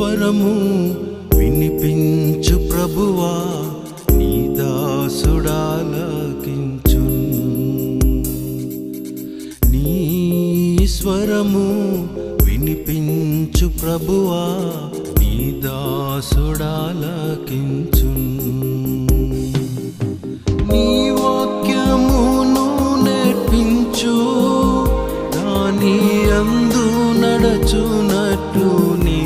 స్వరము వినిపించు ప్రభువా నీ దాసుడాలకించు నీ స్వరము వినిపించు ప్రభువా నీ దాసుడాలకించు నీ వాక్యమును నేర్పించు దాని అందు నడచునట్టు నీ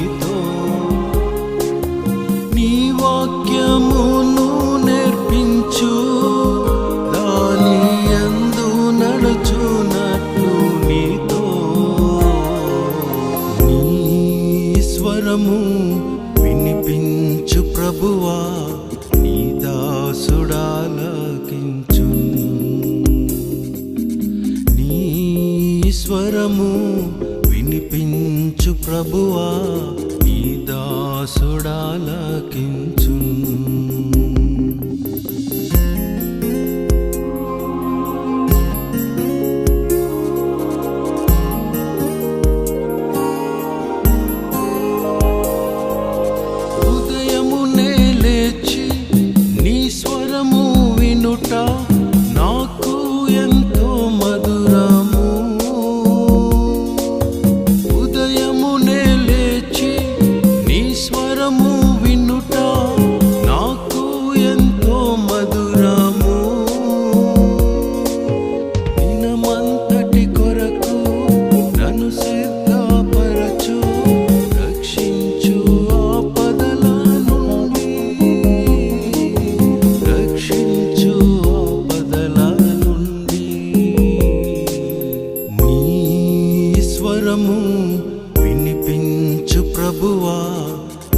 నీ దాసుడాలకించు నీ స్వరము వినిపించు ప్రభువా.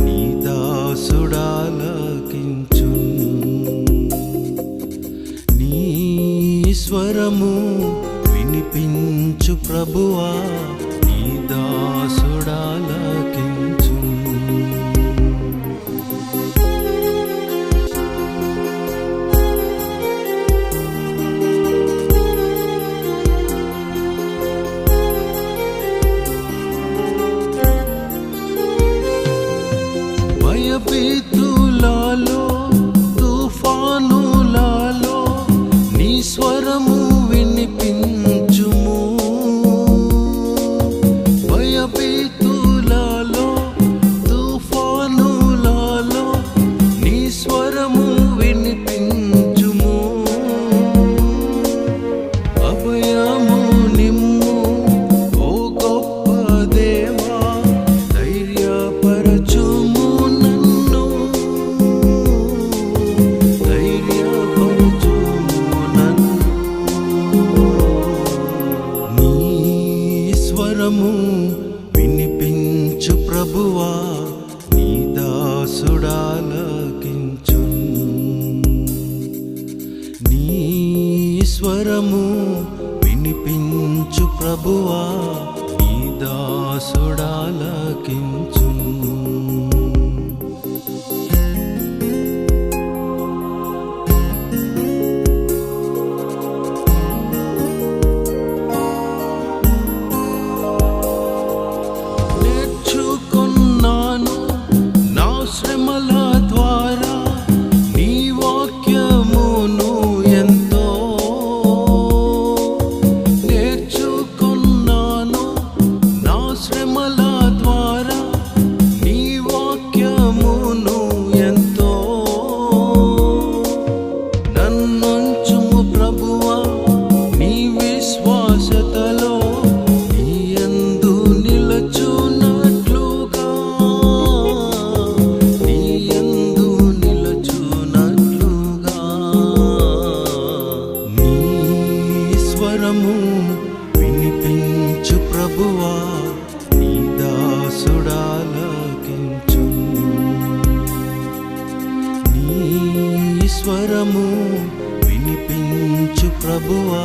నీ దాసుడాలకించు నీ స్వరము వినిపించు ప్రభువా. వినిపించు ప్రభువా నీ దాసుడాలకించు. నీ స్వరము వినిపించు ప్రభువా నీ దాసుడాలకించు. ప్రభువా నీ దాసుడాలకించు నీ స్వరము వినిపించు ప్రభువా